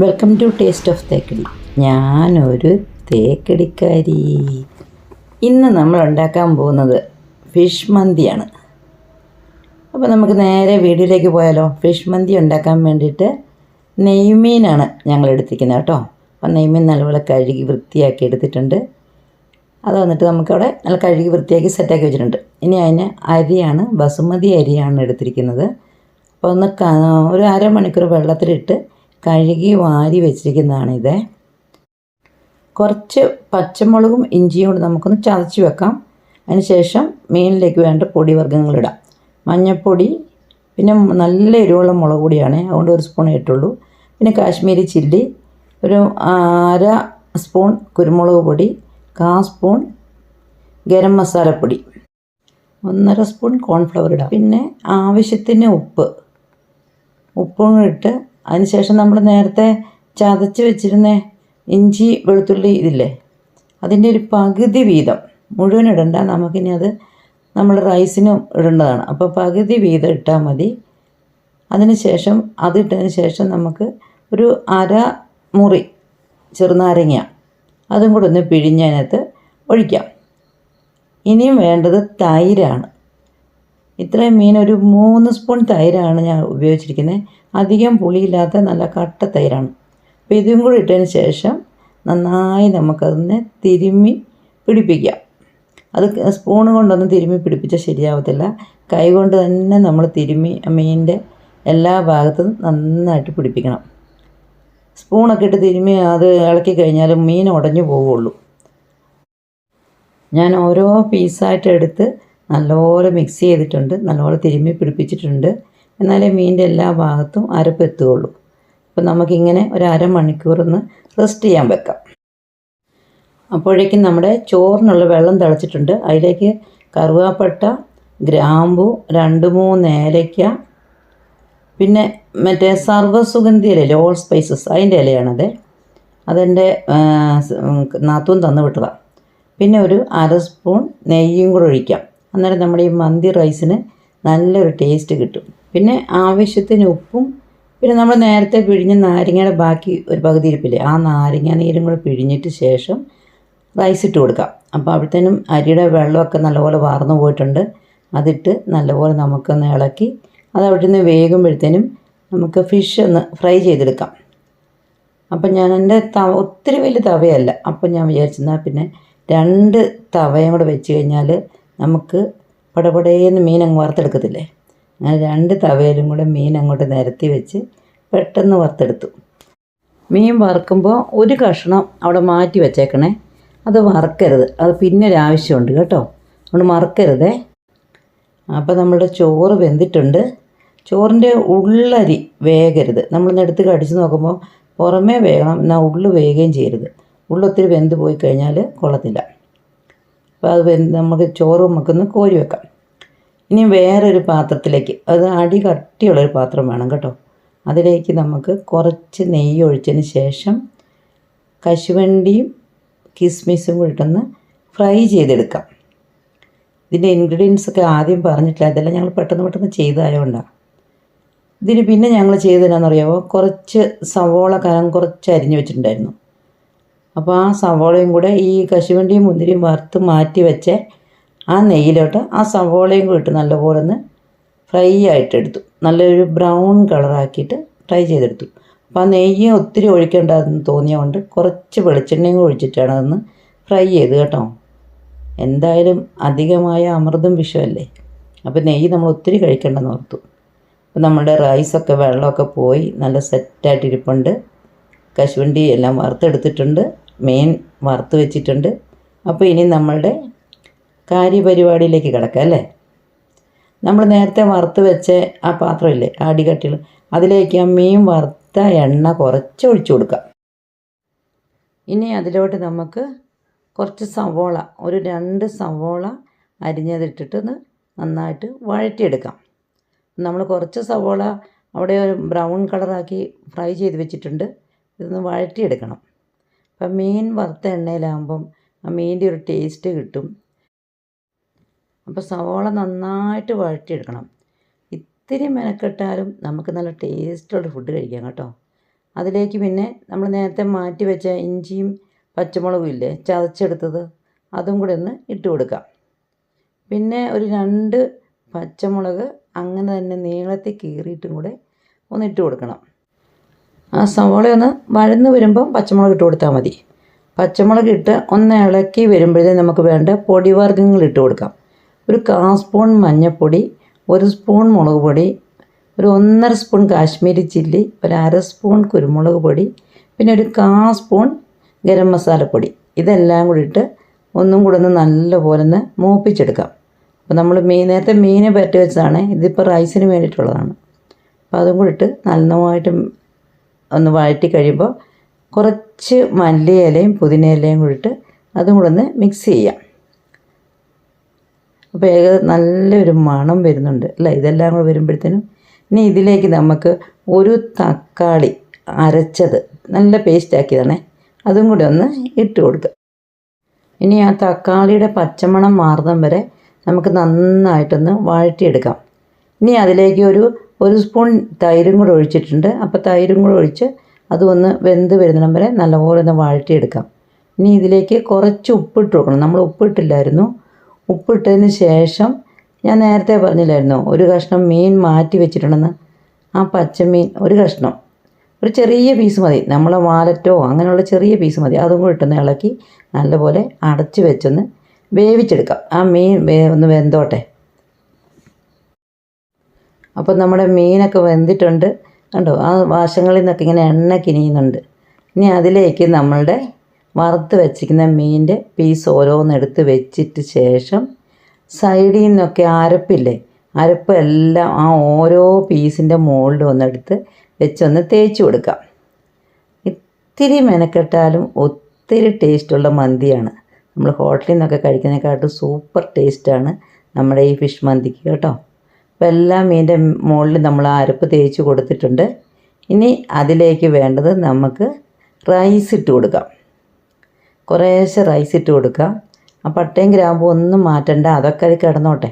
Welcome to taste of Thekkady ഞാനൊരു തേക്കടിക്കാരി. ഇന്ന് നമ്മൾ ഉണ്ടാക്കാൻ പോകുന്നത് ഫിഷ് മന്തിയാണ്. അപ്പോൾ നമുക്ക് നേരെ വീഡിയോയിലേക്ക് പോയാലോ? ഫിഷ് മന്തി ഉണ്ടാക്കാൻ വേണ്ടിയിട്ട് നെയ്മീനാണ് ഞങ്ങൾ എടുത്തിരിക്കുന്നത് കേട്ടോ. അപ്പം നെയ്മീൻ നല്ലപോലെ കഴുകി വൃത്തിയാക്കി എടുത്തിട്ടുണ്ട്. അത് വന്നിട്ട് നമുക്കവിടെ നല്ല കഴുകി വൃത്തിയാക്കി സെറ്റാക്കി വെച്ചിട്ടുണ്ട്. ഇനി അതിന് അരിയാണ് ബസുമതി അരിയാണ് എടുത്തിരിക്കുന്നത്. അപ്പോൾ ഒന്ന് ഒരു അരമണിക്കൂർ വെള്ളത്തിലിട്ട് കഴുകി വാരി വെച്ചിരിക്കുന്നതാണിത്. കുറച്ച് പച്ചമുളകും ഇഞ്ചിയും കൂടി നമുക്കൊന്ന് ചതച്ച് വെക്കാം. അതിനുശേഷം മീനിലേക്ക് വേണ്ട പൊടി വർഗങ്ങളിടാം മഞ്ഞൾപ്പൊടി പിന്നെ നല്ല എരിവുള്ള മുളക് പൊടിയാണ്. അതുകൊണ്ട് ഒരു സ്പൂൺ ഇട്ടുള്ളൂ. പിന്നെ കാശ്മീരി ചില്ലി ഒരു അര സ്പൂൺ കുരുമുളക് പൊടി കാ സ്പൂൺ ഗരം മസാലപ്പൊടി ഒന്നര സ്പൂൺ കോൺഫ്ലവർ ഇടാം. പിന്നെ ആവശ്യത്തിന് ഉപ്പ് ഉപ്പും ഇട്ട് അതിനുശേഷം നമ്മൾ നേരത്തെ ചതച്ച് വെച്ചിരുന്ന ഇഞ്ചി വെളുത്തുള്ളി ഇതില്ലേ അതിന്റെ ഒരു പകുതി വീതം മുഴുവൻ ഇടണ്ട. നമുക്കിനി അത് നമ്മൾ റൈസിനും ഇടേണ്ടതാണ്. അപ്പോൾ പകുതി വീതം ഇട്ടാൽ മതി. അതിന് ശേഷം അതിട്ടതിന് ശേഷം നമുക്ക് ഒരു അര മുറി ചെറുനാരങ്ങ അതും കൂടെ ഒന്ന് പിഴിഞ്ഞതിനകത്ത് ഒഴിക്കാം. ഇനിയും വേണ്ടത് തൈരാണ്. ഇത്രയും മീൻ ഒരു മൂന്ന് സ്പൂൺ തൈരാണ് ഞാൻ ഉപയോഗിച്ചിരിക്കുന്നത്. അധികം പുളിയില്ലാത്ത നല്ല കട്ട തൈരാണ്. അപ്പോൾ ഇതും കൂടി ഇട്ടതിന് ശേഷം നന്നായി നമുക്കതിനെ തിരുമ്മി പിടിപ്പിക്കാം. അത് സ്പൂൺ കൊണ്ടൊന്നും തിരുമ്മി പിടിപ്പിച്ചാൽ ശരിയാവത്തില്ല. കൈ കൊണ്ട് തന്നെ നമ്മൾ തിരുമ്മി മീനിന്റെ എല്ലാ ഭാഗത്തും നന്നായിട്ട് പിടിപ്പിക്കണം. സ്പൂണൊക്കെ ഇട്ട് തിരുമ്മി അത് ഇളക്കി കഴിഞ്ഞാൽ മീൻ ഉടഞ്ഞു പോവുള്ളൂ. ഞാൻ ഓരോ പീസായിട്ട് എടുത്ത് നല്ലപോലെ മിക്സ് ചെയ്തിട്ടുണ്ട് നല്ലപോലെ തിരുമ്മി പിടിപ്പിച്ചിട്ടുണ്ട്. എന്നാലേ മീനിന്റെ എല്ലാ ഭാഗത്തും അരപ്പ് എത്തുകയുള്ളൂ. അപ്പോൾ നമുക്കിങ്ങനെ ഒരു അരമണിക്കൂർ ഒന്ന് റെസ്റ്റ് ചെയ്യാൻ വെക്കാം. അപ്പോഴേക്കും നമ്മുടെ ചോറിനുള്ള വെള്ളം തിളച്ചിട്ടുണ്ട്. അതിലേക്ക് കറുവാപ്പട്ട ഗ്രാമ്പു രണ്ട് മൂന്ന് ഏലയ്ക്ക പിന്നെ മറ്റേ സർവസുഗന്ധി ഇലയില്ലേ ഓൾ സ്പൈസസ് അതിന്റെ ഇലയാണത്. അതെന്റെ നാത്തും തന്നു വിട്ടതാണ് പിന്നെ ഒരു അര സ്പൂൺ നെയ്യും കൂടെ ഒഴിക്കാം. അന്നേരം നമ്മുടെ ഈ മന്തി റൈസിന് നല്ലൊരു ടേസ്റ്റ് കിട്ടും. പിന്നെ ആവശ്യത്തിന് ഉപ്പും പിന്നെ നമ്മൾ നേരത്തെ പിഴിഞ്ഞ നാരങ്ങയുടെ ബാക്കി ഒരു പകുതി ഇരിപ്പില്ലേ ആ നാരങ്ങ നീരും കൂടെ പിഴിഞ്ഞിട്ട് ശേഷം റൈസ് ഇട്ട് കൊടുക്കാം. അപ്പോൾ അവിടത്തേനും അരിയുടെ വെള്ളമൊക്കെ നല്ലപോലെ വാർന്നു പോയിട്ടുണ്ട്. അതിട്ട് നല്ലപോലെ നമുക്കൊന്ന് ഇളക്കി അത് അവിടെ നിന്ന് വേകുമ്പോഴത്തേനും നമുക്ക് ഫിഷ് ഒന്ന് ഫ്രൈ ചെയ്തെടുക്കാം. അപ്പം ഞാൻ എന്റെ തവ ഒത്തിരി വലിയ തവയല്ല. അപ്പം ഞാൻ വിചാരിച്ചെന്നാൽ പിന്നെ രണ്ട് തവയും കൂടെ വെച്ച് കഴിഞ്ഞാൽ നമുക്ക് പടപടേന്ന് മീൻ അങ്ങ് വറുത്തെടുക്കത്തില്ലേ? അങ്ങനെ രണ്ട് തവയിലും കൂടെ മീൻ അങ്ങോട്ട് നിരത്തി വെച്ച് പെട്ടെന്ന് വറുത്തെടുത്തു. മീൻ വറുക്കുമ്പോൾ ഒരു കഷ്ണം അവിടെ മാറ്റി വെച്ചേക്കണേ. അത് വറുക്കരുത്. അത് പിന്നെ ഒരു ആവശ്യമുണ്ട് കേട്ടോ. അതുകൊണ്ട് മറക്കരുതേ അപ്പോൾ നമ്മളുടെ ചോറ് വെന്തിട്ടുണ്ട്. ചോറിന്റെ ഉള്ളരി വേകരുത്. നമ്മളിന്ന് എടുത്ത് കടിച്ച് നോക്കുമ്പോൾ പുറമേ വേകണം എന്നാൽ ഉള്ളു വേകുകയും ചെയ്യരുത്. ഉള്ളൊത്തിരി വെന്ത് പോയി കഴിഞ്ഞാൽ കൊള്ളത്തില്ല. അപ്പോൾ അത് നമുക്ക് ചോറ് നമുക്കൊന്ന് കോരി വെക്കാം. ഇനി വേറൊരു പാത്രത്തിലേക്ക് അത് അടി കട്ടിയുള്ളൊരു പാത്രം വേണം കേട്ടോ. അതിലേക്ക് നമുക്ക് കുറച്ച് നെയ്യ് ഒഴിച്ചതിന് ശേഷം കശുവണ്ടിയും കിസ്മിസും കൂടി ഇട്ടൊന്ന് ഫ്രൈ ചെയ്തെടുക്കാം. ഇതിന്റെ ഇൻഗ്രീഡിയൻസ് ഒക്കെ ആദ്യം പറഞ്ഞിട്ടില്ല അതെല്ലാം ഞങ്ങൾ പെട്ടെന്ന് പെട്ടെന്ന് ചെയ്തതായതുകൊണ്ടാണ് ഇതിന് പിന്നെ ഞങ്ങൾ ചെയ്തതെന്നാണെന്നറിയാമോ കുറച്ച് സവോള കനം കുറച്ച് അരിഞ്ഞു വെച്ചിട്ടുണ്ടായിരുന്നു. അപ്പോൾ ആ സവോളയും കൂടെ ഈ കശുവണ്ടിയും മുന്തിരിയും വറുത്ത് മാറ്റി വെച്ച് ആ നെയ്യിലോട്ട് ആ സവോളയും കൂടി ഇട്ട് നല്ലപോലെ ഒന്ന് ഫ്രൈ ആയിട്ടെടുത്തു നല്ലൊരു ബ്രൗൺ കളറാക്കിയിട്ട് ഫ്രൈ ചെയ്തെടുത്തു. അപ്പോൾ ആ നെയ്യ് ഒത്തിരി ഒഴിക്കേണ്ടതെന്ന് തോന്നിയതുകൊണ്ട് കുറച്ച് വെളിച്ചെണ്ണയും കൂടി ഒഴിച്ചിട്ടാണ് അതൊന്ന് ഫ്രൈ ചെയ്ത് കേട്ടോ. എന്തായാലും അധികമായ അമൃതും വിഷമല്ലേ? അപ്പോൾ നെയ്യ് നമ്മൾ ഒത്തിരി കഴിക്കേണ്ടെന്ന് ഓർത്തു. അപ്പോൾ നമ്മുടെ റൈസൊക്കെ വെള്ളമൊക്കെ പോയി നല്ല സെറ്റായിട്ടിരിപ്പുണ്ട്. കശുവണ്ടി എല്ലാം വറുത്തെടുത്തിട്ടുണ്ട്. മീൻ വറുത്ത് വെച്ചിട്ടുണ്ട്. അപ്പോൾ ഇനി നമ്മളുടെ കാര്യപരിപാടിയിലേക്ക് കിടക്കാം അല്ലേ? നമ്മൾ നേരത്തെ വറുത്ത് വെച്ച ആ പാത്രമില്ലേ ആ അടികട്ടികൾ അതിലേക്ക് ആ മീൻ വറുത്ത എണ്ണ കുറച്ച് ഒഴിച്ചു കൊടുക്കാം. ഇനി അതിലോട്ട് നമുക്ക് കുറച്ച് സവോള ഒരു രണ്ട് സവോള അരിഞ്ഞതിട്ടിട്ട് നന്നായിട്ട് വഴറ്റിയെടുക്കാം. നമ്മൾ കുറച്ച് സവോള അവിടെ ബ്രൗൺ കളറാക്കി ഫ്രൈ ചെയ്ത് വെച്ചിട്ടുണ്ട്. ഇതൊന്ന് വഴറ്റിയെടുക്കണം. അപ്പം മീൻ വറുത്ത എണ്ണയിലാകുമ്പം ആ മീനിന്റെ ഒരു ടേസ്റ്റ് കിട്ടും. അപ്പോൾ സവോള നന്നായിട്ട് വഴറ്റിയെടുക്കണം. ഇത്തിരി മെനക്കെട്ടാലും നമുക്ക് നല്ല ടേസ്റ്റുള്ള ഫുഡ് കഴിക്കാം കേട്ടോ. അതിലേക്ക് പിന്നെ നമ്മൾ നേരത്തെ മാറ്റി വെച്ച ഇഞ്ചിയും പച്ചമുളകും ഇല്ലേ ചതച്ചെടുത്തത് അതും കൂടെ ഒന്ന് ഇട്ട് കൊടുക്കാം. പിന്നെ ഒരു രണ്ട് പച്ചമുളക് അങ്ങനെ തന്നെ നീളത്തിൽ കീറിയിട്ടും കൂടെ ഒന്ന് ഇട്ട് കൊടുക്കണം. ആ സവോള ഒന്ന് വഴന്ന് വരുമ്പം പച്ചമുളക് ഇട്ട് കൊടുത്താൽ മതി. പച്ചമുളക് ഇട്ട് ഒന്ന് ഇളക്കി വരുമ്പോഴേ നമുക്ക് വേണ്ട പൊടിവർഗങ്ങൾ ഇട്ട് കൊടുക്കാം. ഒരു കാ സ്പൂൺ മഞ്ഞൾപ്പൊടി ഒരു സ്പൂൺ മുളക് പൊടി ഒരു ഒന്നര സ്പൂൺ കാശ്മീരി ചില്ലി ഒരു അര സ്പൂൺ കുരുമുളക് പൊടി പിന്നെ ഒരു കാ സ്പൂൺ ഗരം മസാലപ്പൊടി ഇതെല്ലാം കൂടി ഇട്ട് ഒന്നും കൂടെ ഒന്ന് നല്ലപോലെ ഒന്ന് മൂപ്പിച്ചെടുക്കാം. അപ്പോൾ നമ്മൾ മീൻ നേരത്തെ മീനെ പറ്റി വെച്ചതാണ്. ഇതിപ്പോൾ റൈസിന് വേണ്ടിയിട്ടുള്ളതാണ്. അപ്പോൾ അതും കൂടി ഇട്ട് നല്ലതായിട്ട് ഒന്ന് വഴറ്റി കഴിയുമ്പോൾ കുറച്ച് മല്ലിയിലയും പുതിനയിലയും കൂടി ഇട്ട് അതും കൂടെ ഒന്ന് മിക്സ് ചെയ്യാം. അപ്പോൾ ഏക നല്ലൊരു മണം വരുന്നുണ്ട് അല്ല? ഇതെല്ലാം കൂടെ വരുമ്പോഴത്തേനും ഇനി ഇതിലേക്ക് നമുക്ക് ഒരു തക്കാളി അരച്ചത് നല്ല പേസ്റ്റ് ആക്കിയതാണേ. അതും കൂടി ഒന്ന് ഇട്ട് കൊടുക്കുക. ഇനി ആ തക്കാളിയുടെ പച്ചമണം മാറുന്നതും വരെ നമുക്ക് നന്നായിട്ടൊന്ന് വഴറ്റിയെടുക്കാം. ഇനി അതിലേക്ക് ഒരു ഒരു സ്പൂൺ തൈരും കൂടെ ഒഴിച്ചിട്ടുണ്ട്. അപ്പോൾ തൈരും കൂടെ ഒഴിച്ച് അതൊന്ന് വെന്ത് വരുന്നിടം വരെ നല്ലപോലെ ഒന്ന് വഴറ്റിയെടുക്കാം ഇനി ഇതിലേക്ക് കുറച്ച് ഉപ്പിട്ട് കൊടുക്കണം നമ്മൾ ഉപ്പിട്ടില്ലായിരുന്നു. ഉപ്പിട്ടതിന് ശേഷം ഞാൻ നേരത്തെ പറഞ്ഞില്ലായിരുന്നു ഒരു കഷ്ണം മീൻ മാറ്റി വെച്ചിട്ടുണ്ടെന്ന്. ആ പച്ചമീൻ ഒരു കഷ്ണം. ഒരു ചെറിയ പീസ് മതി. നമ്മളെ വാലറ്റോ അങ്ങനെയുള്ള ചെറിയ പീസ് മതി. അതും കൂടി ഇട്ടൊന്ന് ഇളക്കി നല്ലപോലെ അടച്ച് വെച്ചൊന്ന് വേവിച്ചെടുക്കാം. ആ മീൻ ഒന്ന് വെന്തോട്ടെ. അപ്പോൾ നമ്മുടെ മീനൊക്കെ വെന്തിട്ടുണ്ട്. കണ്ടോ? ആ വാശങ്ങളിൽ നിന്നൊക്കെ ഇങ്ങനെ എണ്ണ കിനിയുന്നുണ്ട്. ഇനി അതിലേക്ക് നമ്മളുടെ വറുത്ത് വെച്ചിരിക്കുന്ന മീനിന്റെ പീസ് ഓരോന്നെടുത്ത് വെച്ചിട്ട് ശേഷം സൈഡിൽ നിന്നൊക്കെ അരപ്പില്ലേ? അരപ്പ് എല്ലാം ആ ഓരോ പീസിന്റെ മുകളിൽ ഒന്നെടുത്ത് വെച്ചൊന്ന് തേച്ച് കൊടുക്കാം. ഇത്തിരി മെനക്കെട്ടാലും ഒത്തിരി ടേസ്റ്റുള്ള മന്തിയാണ്. നമ്മൾ ഹോട്ടലിൽ നിന്നൊക്കെ കഴിക്കുന്നതിനെക്കാട്ടും സൂപ്പർ ടേസ്റ്റാണ് നമ്മുടെ ഈ ഫിഷ് മന്തിക്ക് കേട്ടോ. അപ്പോൾ എല്ലാ മീനിന്റെ മുകളിൽ നമ്മൾ ആ അരപ്പ് തേച്ച് കൊടുത്തിട്ടുണ്ട്. ഇനി അതിലേക്ക് വേണ്ടത് നമുക്ക് റൈസ് ഇട്ട് കൊടുക്കാം. കുറേശ്ശെ റൈസ് ഇട്ട് കൊടുക്കാം. ആ പട്ടയും ഗ്രാമ്പും ഒന്നും മാറ്റണ്ട അതൊക്കെ അത് കിടന്നോട്ടെ.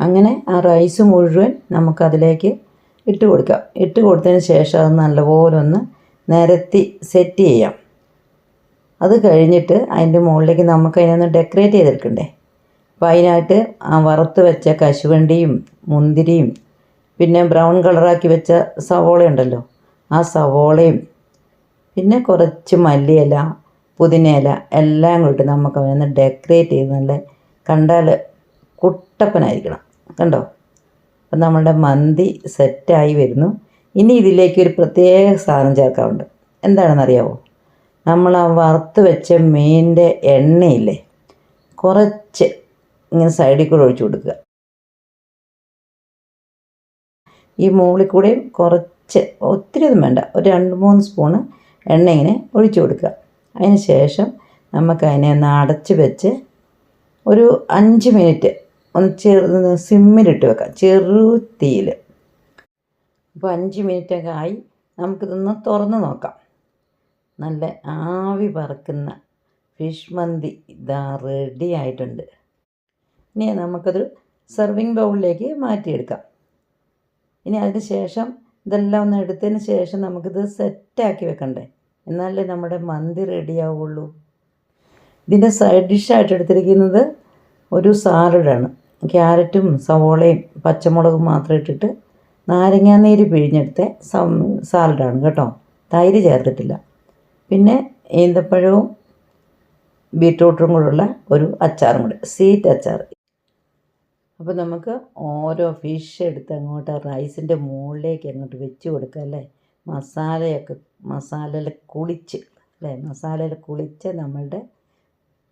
അങ്ങനെ ആ റൈസ് മുഴുവൻ നമുക്കതിലേക്ക് ഇട്ട് കൊടുക്കാം. ഇട്ട് കൊടുത്തതിന് ശേഷം അത് നല്ലപോലെ ഒന്ന് നിരത്തി സെറ്റ് ചെയ്യാം. അത് കഴിഞ്ഞിട്ട് അതിന്റെ മുകളിലേക്ക് നമുക്ക് അതിനൊന്ന് ഡെക്കറേറ്റ് ചെയ്തെടുക്കണ്ടേ? അപ്പോൾ അതിനായിട്ട് വറുത്ത് വെച്ച കശുവണ്ടിയും മുന്തിരിയും പിന്നെ ബ്രൗൺ കളറാക്കി വെച്ച സവോള ഉണ്ടല്ലോ ആ സവോളയും പിന്നെ കുറച്ച് മല്ലിയില പുതിനയില എല്ലാം കൂടി നമുക്ക് അവനൊന്ന് ഡെക്കറേറ്റ് ചെയ്ത് നല്ല കണ്ടാൽ കുട്ടപ്പനായിരിക്കണം. കണ്ടോ? അപ്പം നമ്മളുടെ മന്തി സെറ്റായി വരുന്നു. ഇനി ഇതിലേക്ക് ഒരു പ്രത്യേക സാധനം ചേർക്കാറുണ്ട്. എന്താണെന്നറിയാവോ? നമ്മൾ ആ വറുത്ത് വെച്ച മീനിന്റെ എണ്ണയില്ലേ? കുറച്ച് ഇങ്ങനെ സൈഡിൽ കൂടെ ഒഴിച്ചു കൊടുക്കുക. ഈ മുകളിൽ കൂടെയും കുറച്ച് ഒത്തിരി ഒന്നും വേണ്ട. ഒരു രണ്ട് മൂന്ന് സ്പൂണ് എണ്ണ ഇങ്ങനെ ഒഴിച്ചു കൊടുക്കുക. അതിന് ശേഷം നമുക്ക് അതിനെ ഒന്ന് അടച്ച് വെച്ച് ഒരു അഞ്ച് മിനിറ്റ് ഒന്ന് ചെറു സിമ്മിലിട്ട് വെക്കാം. ചെറു തീയിൽ. അപ്പോൾ അഞ്ച് മിനിറ്റൊക്കെ ആയി. നമുക്കിതൊന്ന് തുറന്ന് നോക്കാം. നല്ല ആവി പറക്കുന്ന ഫിഷ് മന്തി ഇതാ റെഡി ആയിട്ടുണ്ട്. ഇനി നമുക്കത് സെർവിങ് ബൗളിലേക്ക് മാറ്റിയെടുക്കാം. ഇനി അതിന് ശേഷം ഇതെല്ലാം ഒന്ന് എടുത്തതിന് ശേഷം നമുക്കിത് സെറ്റാക്കി വെക്കണ്ടേ? എന്നാലേ നമ്മുടെ മന്തി റെഡിയാവുള്ളൂ ഇതിന്റെ സൈഡ് ഡിഷായിട്ട് എടുത്തിരിക്കുന്നത് ഒരു സാലഡാണ്. ക്യാരറ്റും സവോളയും പച്ചമുളകും മാത്രം ഇട്ടിട്ട് നാരങ്ങാനീര് പിഴിഞ്ഞെടുത്ത സാലഡാണ് കേട്ടോ. തൈര് ചേർത്തിട്ടില്ല. പിന്നെ ഈന്തപ്പഴവും ബീറ്റ്റൂട്ടും കൂടെയുള്ള ഒരു അച്ചാറും കൂടെ സീറ്റ് അച്ചാർ അപ്പോൾ നമുക്ക് ഓരോ ഫിഷ് എടുത്ത് അങ്ങോട്ട് റൈസിന്റെ മുകളിലേക്ക് അങ്ങോട്ട് വെച്ച് കൊടുക്കുക അല്ലേ? മസാലയൊക്കെ മസാലയിൽ കുളിച്ച് അല്ലേ? മസാലയിൽ കുളിച്ച് നമ്മളുടെ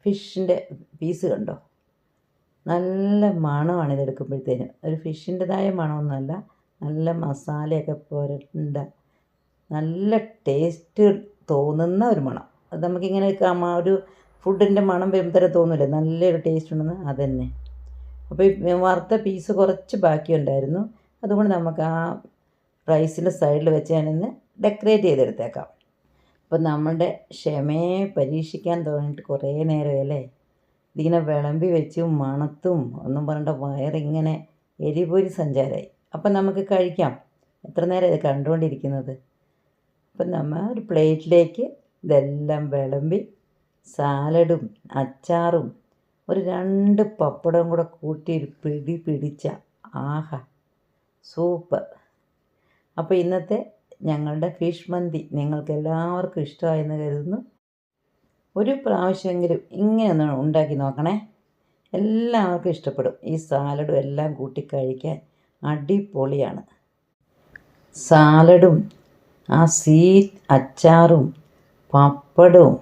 ഫിഷിന്റെ പീസ് കണ്ടോ? നല്ല മണമാണ് ഇതെടുക്കുമ്പോഴത്തേനും ഒരു ഫിഷിന്റെതായ മണമൊന്നുമല്ല നല്ല മസാലയൊക്കെ പുരണ്ട നല്ല ടേസ്റ്റ് തോന്നുന്ന ഒരു മണം. അത് നമുക്കിങ്ങനെ ഒരു ഫുഡിന്റെ മണം വരുമ്പോൾ തന്നെ തോന്നില്ലേ നല്ലൊരു ടേസ്റ്റ് ഉണ്ടെന്ന്. അതന്നെ. അപ്പോൾ വറുത്ത പീസ് കുറച്ച് ബാക്കിയുണ്ടായിരുന്നു അതുകൊണ്ട് നമുക്ക് ആ റൈസിന്റെ സൈഡിൽ വെച്ച് ഞാനിന്ന് ഡെക്കറേറ്റ് ചെയ്തെടുത്തേക്കാം. അപ്പോൾ നമ്മളുടെ ക്ഷമയെ പരീക്ഷിക്കാൻ തുടങ്ങിയിട്ട് കുറേ നേരമല്ലേ ഇതിങ്ങനെ വിളമ്പി വെച്ചും മണത്തും ഒന്നും പറഞ്ഞിട്ട് വയറിങ്ങനെ എരിപൊരി സഞ്ചാരമായി അപ്പം നമുക്ക് കഴിക്കാം. എത്ര നേരം ഇത് കണ്ടുകൊണ്ടിരിക്കുന്നത്? അപ്പം നമ്മൾ ഒരു പ്ലേറ്റിലേക്ക് ഇതെല്ലാം വിളമ്പി സാലഡും അച്ചാറും ഒരു രണ്ട് പപ്പടവും കൂടെ കൂട്ടി ഒരു പിടി പിടിച്ച. ആഹാ സൂപ്പർ. അപ്പോൾ ഇന്നത്തെ ഞങ്ങളുടെ ഫിഷ് മന്തി നിങ്ങൾക്ക് എല്ലാവർക്കും ഇഷ്ടമായെന്ന് കരുതുന്നു. ഒരു പ്രാവശ്യമെങ്കിലും ഇങ്ങനെ ഒന്ന് ഉണ്ടാക്കി നോക്കണേ. എല്ലാവർക്കും ഇഷ്ടപ്പെടും. ഈ സാലഡും എല്ലാം കൂട്ടി കഴിക്കാൻ അടിപൊളിയാണ്. സാലഡും ആ സീ അച്ചാറും പപ്പടവും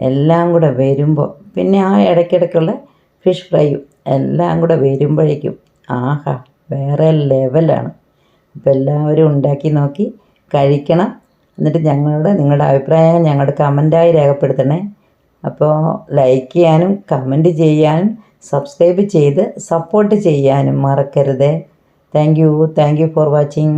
എല്ലാം കൂടെ വരുമ്പോൾ പിന്നെ ആ ഇടയ്ക്കിടയ്ക്കുള്ള ഫിഷ് ഫ്രൈയും എല്ലാം കൂടെ വരുമ്പോഴേക്കും ആഹാ വേറെ ലെവലാണ് അപ്പം എല്ലാവരും ഉണ്ടാക്കി നോക്കി കഴിക്കണം. എന്നിട്ട് ഞങ്ങളുടെ നിങ്ങളുടെ അഭിപ്രായങ്ങൾ ഞങ്ങളുടെ കമന്റായി രേഖപ്പെടുത്തണേ. അപ്പോൾ ലൈക്ക് ചെയ്യാനും കമന്റ് ചെയ്യാനും സബ്സ്ക്രൈബ് ചെയ്ത് സപ്പോർട്ട് ചെയ്യാനും മറക്കരുത്. Thank you thank you for watching